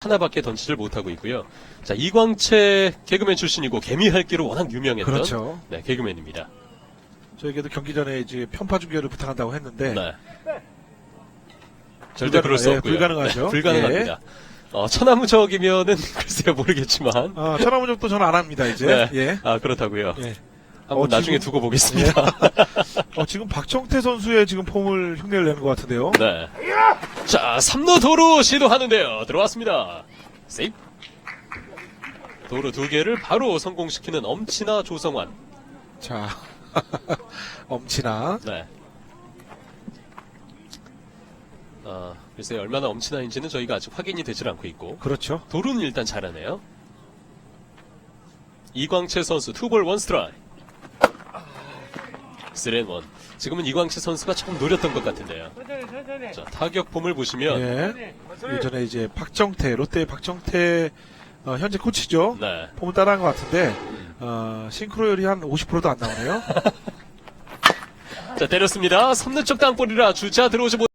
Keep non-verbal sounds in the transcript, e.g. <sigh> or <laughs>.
하나밖에 던지질 못하고 있고요. 자, 이광채 개그맨 출신이고 개미핥기로 워낙 유명했던 그렇죠. 네, 개그맨입니다. 저에게도 경기 전에 이제 편파 중계를 부탁한다고 했는데 네. 절대 그럴 수 예, 없고요. 불가능하죠. 네, 불가능합니다. 어, 천하무적이면은 <laughs> 글쎄요 모르겠지만 아, 천하무적도 저는 안 합니다 이제. 네. 예. 아 그렇다고요. 예. 한번 어, 나중에 지금- 두고 보겠습니다. <laughs> 어, 지금 박정태 선수의 지금 폼을 흉내를 내는 것 같은데요. 네. 자, 3루 도루 시도하는데요. 들어왔습니다. 세이프. 도루 두 개를 바로 성공시키는 엄친아 조성환. 자, <laughs> 엄친아. 네. 아, 글쎄요, 얼마나 엄친아인지는 저희가 아직 확인이 되질 않고 있고. 그렇죠. 도루는 일단 잘하네요. 이광채 선수 투볼 원 스트라이. 쓰렌원. 지금은 이광채 선수가 조금 노렸던 것 같은데요. 자, 타격 폼을 보시면 예. 예전에 이제 박정태, 롯데 박정태 어, 현재 코치죠. 네. 폼을 따라한 것 같은데 어, 싱크로율이 한 50%도 안 나오네요. <laughs> 자, 때렸습니다. 3루 쪽 땅볼이라 주자 들어오지 못